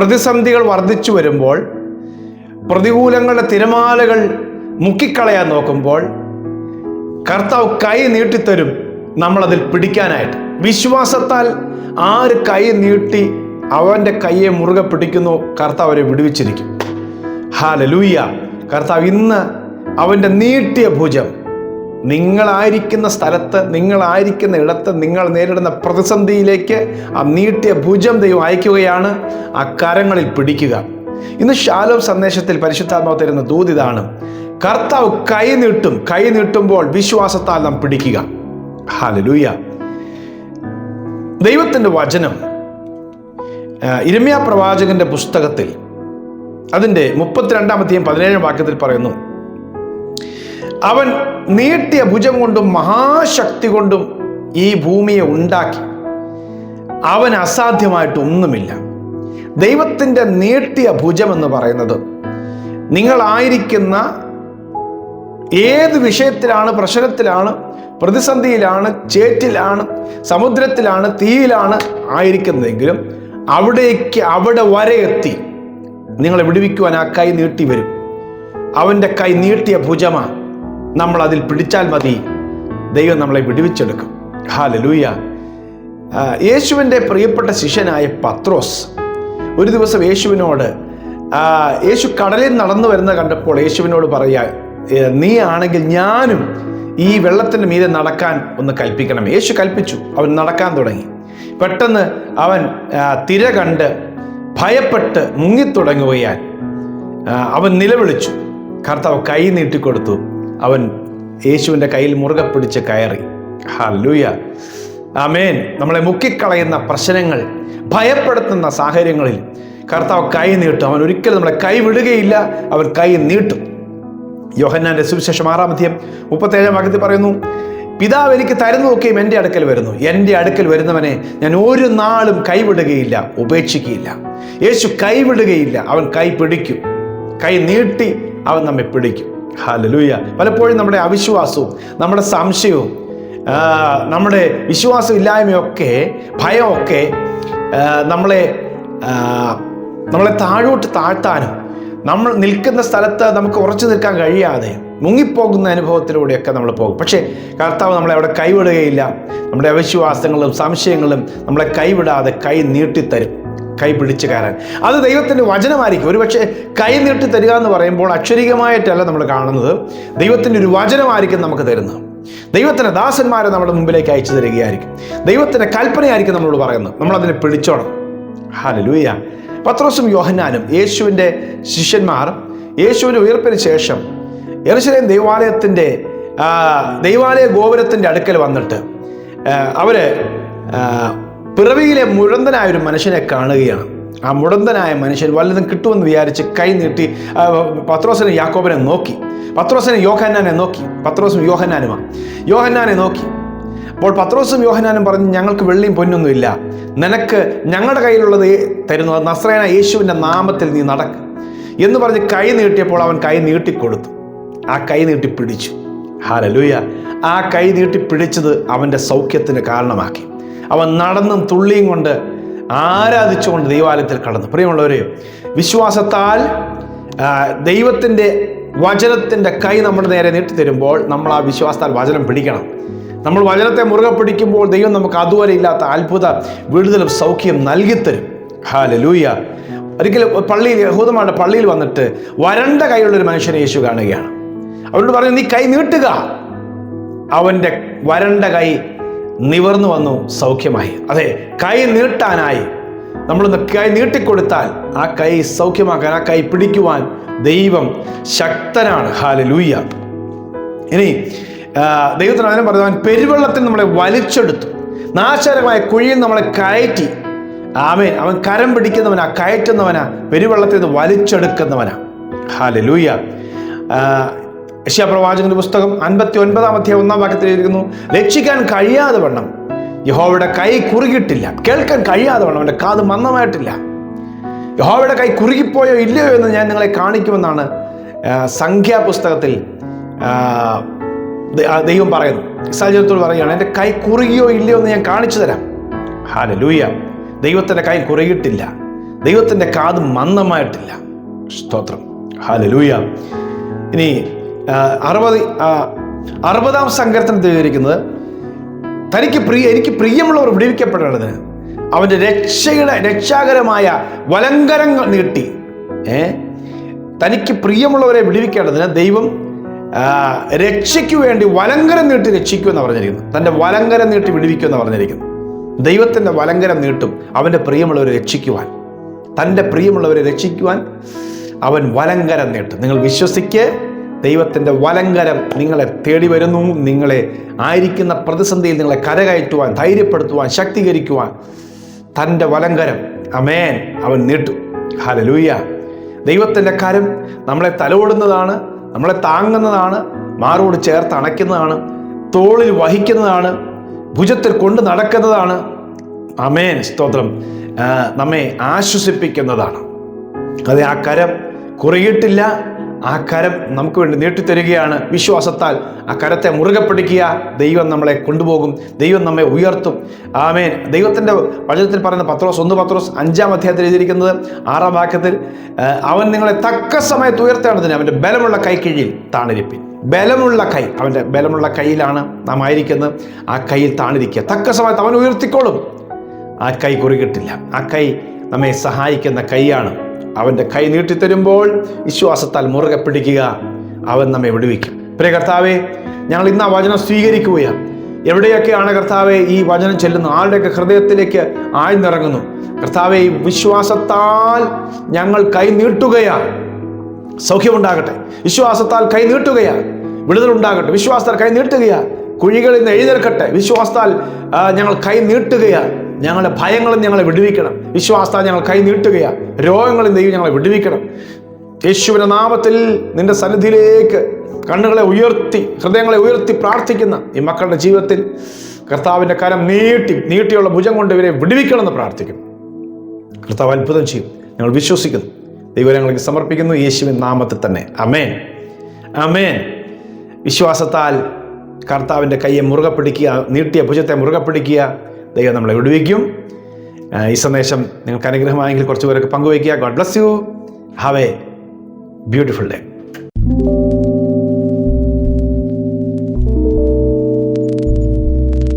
പ്രതിസന്ധികൾ വർദ്ധിച്ചു വരുമ്പോൾ പ്രതികൂലങ്ങളുടെ തിരമാലകൾ മുക്കിക്കളയാൻ നോക്കുമ്പോൾ കർത്താവ് കൈ നീട്ടിത്തരും നമ്മളതിൽ പിടിക്കാനായിട്ട്. വിശ്വാസത്താൽ ആര് കൈ നീട്ടി അവന്റെ കൈയെ മുറുകെ പിടിക്കുന്നു കർത്താവ് അവരെ വിടുവിച്ചിരിക്കും. ഹാലലൂയ. കർത്താവ് ഇന്ന് അവന്റെ നീട്ടിയ ഭുജം നിങ്ങളായിരിക്കുന്ന സ്ഥലത്ത് നിങ്ങളായിരിക്കുന്ന ഇടത്ത് നിങ്ങൾ നേരിടുന്ന പ്രതിസന്ധിയിലേക്ക് ആ നീട്ടിയ ഭുജം ദൈവം അയക്കുകയാണ്. ആ കരങ്ങളിൽ പിടിക്കുക. ഇന്ന് ശാലോം സന്ദേശത്തിൽ പരിശുദ്ധാത്മാവ് തരുന്ന ദൂതിതാണ് കർത്താവ് കൈ നീട്ടും. കൈ നീട്ടുമ്പോൾ വിശ്വാസത്താൽ നാം പിടിക്കുക. ഹാലലൂയ ദൈവത്തിന്റെ വചനം ഇരമ്യ പ്രവാചകന്റെ പുസ്തകത്തിൽ അതിന്റെ മുപ്പത്തിരണ്ടാമത്തെയും പതിനേഴാം വാക്യത്തിൽ പറയുന്നു അവൻ നീട്ടിയ ഭുജം കൊണ്ടും മഹാശക്തി കൊണ്ടും ഈ ഭൂമിയെ ഉണ്ടാക്കി. അവൻ അസാധ്യമായിട്ട് ഒന്നുമില്ല. ദൈവത്തിന്റെ നീട്ടിയ ഭുജം എന്ന് പറയുന്നത് നിങ്ങളായിരിക്കുന്ന ഏത് വിഷയത്തിലാണ് പ്രശ്നത്തിലാണ് പ്രതിസന്ധിയിലാണ് ചേറ്റിലാണ് സമുദ്രത്തിലാണ് തീയിലാണ് ആയിരിക്കുന്നതെങ്കിലും അവിടേക്ക് അവിടെ വരെ എത്തി. നിങ്ങളെ വിടുവിക്കുവാൻ ആ കൈ നീട്ടി വരും. അവന്റെ കൈ നീട്ടിയ ഭുജമാണ് നമ്മൾ അതിൽ പിടിച്ചാൽ മതി. ദൈവം നമ്മളെ വിടുവിച്ചെടുക്കും. ഹാലലൂയ യേശുവിന്റെ പ്രിയപ്പെട്ട ശിഷ്യനായ പത്രോസ് ഒരു ദിവസം യേശുവിനോട് യേശു കടലിൽ നടന്നു വരുന്ന കണ്ടപ്പോൾ യേശുവിനോട് പറയാ നീ ആണെങ്കിൽ ഞാനും ഈ വെള്ളത്തിന്റെ മീതെ നടക്കാൻ ഒന്ന് കൽപ്പിക്കണം. യേശു കൽപ്പിച്ചു അവൻ നടക്കാൻ തുടങ്ങി. പെട്ടെന്ന് അവൻ തിര കണ്ട് ഭയപ്പെട്ട് മുങ്ങിത്തുടങ്ങുകയാൽ അവൻ നിലവിളിച്ചു. കർത്താവ് കൈ നീട്ടിക്കൊടുത്തു. അവൻ യേശുവിന്റെ കയ്യിൽ മുറുകെ പിടിച്ച് കയറി. ഹല്ലൂയ ആമേൻ. നമ്മളെ മുക്കിക്കളയുന്ന പ്രശ്നങ്ങൾ ഭയപ്പെടുത്തുന്ന സാഹചര്യങ്ങളിൽ കർത്താവ് കൈ നീട്ടും. അവൻ ഒരിക്കലും നമ്മളെ കൈ വിടുകയില്ല അവൻ കൈ നീട്ടും. യോഹന്നാന്റെ സുവിശേഷം ആറാം അധ്യയം മുപ്പത്തേഴാം വാക്യത്തിൽ പറയുന്നു പിതാവ് എനിക്ക് തരുന്നതൊക്കെയും എന്റെ അടുക്കൽ വരുന്നു. എന്റെ അടുക്കൽ വരുന്നവനെ ഞാൻ ഒരു നാളും കൈവിടുകയില്ല ഉപേക്ഷിക്കുകയില്ല. യേശു കൈവിടുകയില്ല അവൻ കൈ പിടിക്കും. കൈ നീട്ടി അവൻ നമ്മെ പിടിക്കും. ഹാലലൂയ. പലപ്പോഴും നമ്മുടെ അവിശ്വാസവും നമ്മുടെ സംശയവും നമ്മുടെ വിശ്വാസം ഇല്ലായ്മയൊക്കെ ഭയമൊക്കെ നമ്മളെ നമ്മളെ താഴോട്ട് താഴ്ത്താനും നമ്മൾ നിൽക്കുന്ന സ്ഥലത്ത് നമുക്ക് ഉറച്ചു നിൽക്കാൻ കഴിയാതെ മുങ്ങിപ്പോകുന്ന അനുഭവത്തിലൂടെയൊക്കെ നമ്മൾ പോകും. പക്ഷേ കർത്താവ് നമ്മളെ അവിടെ കൈവിടുകയില്ല. നമ്മുടെ അവിശ്വാസങ്ങളും സംശയങ്ങളും നമ്മളെ കൈവിടാതെ കൈ നീട്ടിത്തരും. കൈ പിടിച്ചു കയറാൻ. അത് ദൈവത്തിന്റെ വചനമായിരിക്കും. ഒരുപക്ഷെ കൈ നീട്ടി തരിക എന്ന് പറയുമ്പോൾ അക്ഷരികമായിട്ടല്ല നമ്മൾ കാണുന്നത്. ദൈവത്തിന്റെ ഒരു വചനമായിരിക്കും നമുക്ക് തരുന്നത്. ദൈവത്തിന്റെ ദാസന്മാരെ നമ്മുടെ മുമ്പിലേക്ക് അയച്ചു തരികയായിരിക്കും. ദൈവത്തിന്റെ കൽപ്പനയായിരിക്കും നമ്മളോട് പറയുന്നത്. നമ്മളതിനെ പിടിച്ചോണം. ഹാലലൂയ പത്രോസും യോഹന്നാനും യേശുവിന്റെ ശിഷ്യന്മാർ യേശുവിന്റെ ഉയർപ്പിന് ശേഷം യെറുശലേം ദൈവാലയത്തിന്റെ ദൈവാലയ ഗോപുരത്തിന്റെ അടുക്കൽ വന്നിട്ട് ആ, പിറവിയിലെ മുഴന്തനായ ഒരു മനുഷ്യനെ കാണുകയാണ്. ആ മുടന്തനായ മനുഷ്യൻ വല്ലതും കിട്ടുമെന്ന് വിചാരിച്ച് കൈ നീട്ടി പത്രോസിനെ യാക്കോബിനെ നോക്കി. പത്രോസിനെ യോഹന്നാനെ നോക്കി. പത്രോസും യോഹന്നാനുമാണ് യോഹന്നാനെ നോക്കി. അപ്പോൾ പത്രോസും യോഹന്നാനും പറഞ്ഞു ഞങ്ങൾക്ക് വെള്ളിയും പൊന്നൊന്നുമില്ല നിനക്ക് ഞങ്ങളുടെ കയ്യിലുള്ളത് തരുന്നു നസ്രേന യേശുവിന്റെ നാമത്തിൽ നീ നടക്ക്. എന്ന് പറഞ്ഞ് കൈ നീട്ടിയപ്പോൾ അവൻ കൈ നീട്ടിക്കൊടുത്തു. ആ കൈ നീട്ടി പിടിച്ചു. ഹാലലൂയ. ആ കൈ നീട്ടി പിടിച്ചത് അവന്റെ സൗഖ്യത്തിന് കാരണമാക്കി. അവൻ നടന്നും തുള്ളിയും കൊണ്ട് ആരാധിച്ചുകൊണ്ട് ദൈവാലയത്തിൽ കടന്നു. പ്രിയമുള്ളവരെ വിശ്വാസത്താൽ ദൈവത്തിന്റെ വചനത്തിന്റെ കൈ നമ്മുടെ നേരെ നീട്ടി തരുമ്പോൾ നമ്മൾ ആ വിശ്വാസത്താൽ വചനം പിടിക്കണം. നമ്മൾ വചനത്തെ മുറുകെ പിടിക്കുമ്പോൾ ദൈവം നമുക്ക് അതുവരെ ഇല്ലാത്ത അത്ഭുത വിടുതലും സൗഖ്യം നൽകിത്തരും. ഹാല ലൂയ ഒരിക്കലും പള്ളിയിൽ യഹൂദന്മാരുടെ പള്ളിയിൽ വന്നിട്ട് വരണ്ട കൈയുള്ളൊരു മനുഷ്യനെ യേശു കാണുകയാണ്. അവരോട് പറഞ്ഞു നീ കൈ നീട്ടുക. അവന്റെ വരണ്ട കൈ നിവർന്നു വന്നു സൗഖ്യമായി. അതെ കൈ നീട്ടാനായി. നമ്മളൊന്ന് കൈ നീട്ടിക്കൊടുത്താൽ ആ കൈ സൗഖ്യമാക്കാൻ ആ കൈ പിടിക്കുവാൻ ദൈവം ശക്തനാണ്. ഹാല ലൂയ്യ ഇനി ദൈവത്തിന് അതിനെ പറയുവാൻ പെരുവെള്ളത്തിൽ നമ്മളെ വലിച്ചെടുത്തു. നാശകരമായ കുഴിയിൽ നമ്മളെ കയറ്റി. ആമേൻ. അവൻ കരം പിടിക്കുന്നവനാ കയറ്റുന്നവനാ പെരുവെള്ളത്തിൽ നിന്ന് വലിച്ചെടുക്കുന്നവനാ. യശ്യാപ്രവാചകന്റെ പുസ്തകം അൻപത്തി ഒൻപതാം അധ്യായം ഒന്നാം വാക്യത്തിൽ എഴുതിയിരിക്കുന്നു രക്ഷിക്കാൻ കഴിയാതെ വണ്ണം. യഹോവയുടെ കൈ കുറുകിയിട്ടില്ല. കേൾക്കാൻ കഴിയാതെ വണ്ണം. അവന്റെ കാത് മന്ദമായിട്ടില്ല. യഹോവയുടെ കൈ കുറുകിപ്പോയോ ഇല്ലയോ എന്ന് ഞാൻ നിങ്ങളെ കാണിക്കുമെന്നാണ് സംഖ്യാപുസ്തകത്തിൽ ദൈവം പറയുന്നു. ഇസാചരത്തോട് പറയുകയാണ് എന്റെ കൈ കുറുകിയോ ഇല്ലയോ എന്ന് ഞാൻ കാണിച്ചു തരാം. ഹാല ലൂയ ദൈവത്തിന്റെ കൈ കുറുകിയിട്ടില്ല. ദൈവത്തിന്റെ കാത് മന്ദമായിട്ടില്ല. സ്തോത്രം. ഹാല ലൂയ ഇനി അറുപത് അറുപതാം സങ്കീർത്തനം തീകരിക്കുന്നത് തനിക്ക് പ്രിയ എനിക്ക് പ്രിയമുള്ളവർ വിടിവിക്കപ്പെടേണ്ടത് അവന്റെ രക്ഷയുടെ രക്ഷാകരമായ വലങ്കരങ്ങൾ നീട്ടി. ഏ? തനിക്ക് പ്രിയമുള്ളവരെ വിടിവിക്കേണ്ടതിന് ദൈവം രക്ഷയ്ക്ക് വേണ്ടി വലങ്കരം നീട്ടി രക്ഷിക്കുമെന്ന് പറഞ്ഞിരിക്കുന്നു. തന്റെ വലങ്കരം നീട്ടി വിടുവിക്കുമെന്ന് പറഞ്ഞിരിക്കുന്നു. ദൈവത്തിന്റെ വലങ്കരം നീട്ടും അവന്റെ പ്രിയമുള്ളവരെ രക്ഷിക്കുവാൻ. തന്റെ പ്രിയമുള്ളവരെ രക്ഷിക്കുവാൻ അവൻ വലങ്കരം നീട്ടും. നിങ്ങൾ വിശ്വസിക്ക്. ദൈവത്തിന്റെ വലങ്കരം നിങ്ങളെ തേടി വരുന്നു. നിങ്ങളെ ആയിരിക്കുന്ന പ്രതിസന്ധിയിൽ നിങ്ങളെ കരകയറ്റുവാൻ ധൈര്യപ്പെടുത്തുവാൻ ശക്തീകരിക്കുവാൻ തന്റെ വലങ്കരം അമേൻ. അവൻ നീട്ടു. ഹലലൂയ ദൈവത്തിന്റെ കരം നമ്മളെ തലോടുന്നതാണ് നമ്മളെ താങ്ങുന്നതാണ് മാറോട് ചേർത്ത് അണയ്ക്കുന്നതാണ് തോളിൽ വഹിക്കുന്നതാണ് ഭുജത്തിൽ കൊണ്ട് നടക്കുന്നതാണ്. അമേൻ. സ്തോത്രം. നമ്മെ ആശ്വസിപ്പിക്കുന്നതാണ്. അതെ ആ കരം കുറയിട്ടില്ല ആ കരം നമുക്ക് വേണ്ടി നീട്ടിത്തരികയാണ് വിശ്വാസത്താൽ. ആ കരത്തെ മുറുകെ പിടിക്കുക ദൈവം നമ്മളെ കൊണ്ടുപോകും ദൈവം നമ്മെ ഉയർത്തും. ആമേൻ. ദൈവത്തിന്റെ വചനത്തിൽ പറയുന്ന പത്രോസ് ഒന്ന് പത്രോസ് അഞ്ചാം അധ്യായത്തിൽ എഴുതിയിരിക്കുന്നത് ആറാം വാക്യത്തിൽ അവൻ നിങ്ങളെ തക്ക സമയത്ത് ഉയർത്തേണ്ടതിന് അവന്റെ ബലമുള്ള കൈ കീഴിൽ താണിരിപ്പിൻ. ബലമുള്ള കൈ അവന്റെ ബലമുള്ള കയ്യിലാണ് നാം ആയിരിക്കുന്നത്. ആ കയ്യിൽ താണിരിക്കുക. തക്ക സമയത്ത് അവൻ ഉയർത്തിക്കോളും. ആ കൈ കുറുകിട്ടില്ല. ആ കൈ നമ്മെ സഹായിക്കുന്ന കൈയാണ്. അവന്റെ കൈ നീട്ടിത്തരുമ്പോൾ വിശ്വാസത്താൽ മുറുകെ പിടിക്കുക. അവൻ നമ്മെ വിടുവിക്കും. പ്രിയ കർത്താവെ ഞങ്ങൾ ഇന്ന് ആ വചനം സ്വീകരിക്കുകയാണ്. എവിടെയൊക്കെയാണ് കർത്താവെ ഈ വചനം ചെല്ലുന്നു ആളുടെയൊക്കെ ഹൃദയത്തിലേക്ക് ആഴ്ന്നിറങ്ങുന്നു? കർത്താവെ ഈ വിശ്വാസത്താൽ ഞങ്ങൾ കൈ നീട്ടുകയാണ്. സൗഖ്യമുണ്ടാകട്ടെ. വിശ്വാസത്താൽ കൈ നീട്ടുകയാ വിടുതലുണ്ടാകട്ടെ വിശ്വാസത്താൽ കൈ നീട്ടുകയാണ്. കുഴികളിൽ നിന്ന് എഴുന്നേൽക്കട്ടെ. വിശ്വാസത്താൽ ഞങ്ങൾ കൈ നീട്ടുകയാ ഞങ്ങളുടെ ഭയങ്ങളും ഞങ്ങളെ വിടുവിക്കണം. വിശ്വാസത ഞങ്ങൾ കൈ നീട്ടുകയാണ്. രോഗങ്ങളിൽ ദൈവം ഞങ്ങളെ വിടുവിക്കണം. യേശുവിന്റെ നാമത്തിൽ നിന്റെ സന്നിധിയിലേക്ക് കണ്ണുകളെ ഉയർത്തി ഹൃദയങ്ങളെ ഉയർത്തി പ്രാർത്ഥിക്കുന്ന ഈ മക്കളുടെ ജീവിതത്തിൽ കർത്താവിന്റെ കരം നീട്ടി നീട്ടിയുള്ള ഭുജം കൊണ്ട് ഇവരെ വിടുവിക്കണമെന്ന് പ്രാർത്ഥിക്കുന്നു. കർത്താവ് അത്ഭുതം ചെയ്യും. ഞങ്ങൾ വിശ്വസിക്കുന്നു. ദൈവം ഞങ്ങൾക്ക് സമർപ്പിക്കുന്നു. യേശുവിൻ നാമത്തിൽ തന്നെ. അമേൻ അമേൻ വിശ്വാസത്താൽ കർത്താവിന്റെ കയ്യെ മുറുകെ പിടിക്കുക നീട്ടിയ ഭുജത്തെ മുറുകെ പിടിക്കുക ദൈവം നമ്മളെ വിടുവിക്കും. ഈ സന്ദേശം നിങ്ങൾക്ക് അനുഗ്രഹമായെങ്കിൽ കുറച്ച് പേരൊക്കെ പങ്കുവയ്ക്കുക. God bless you have a beautiful day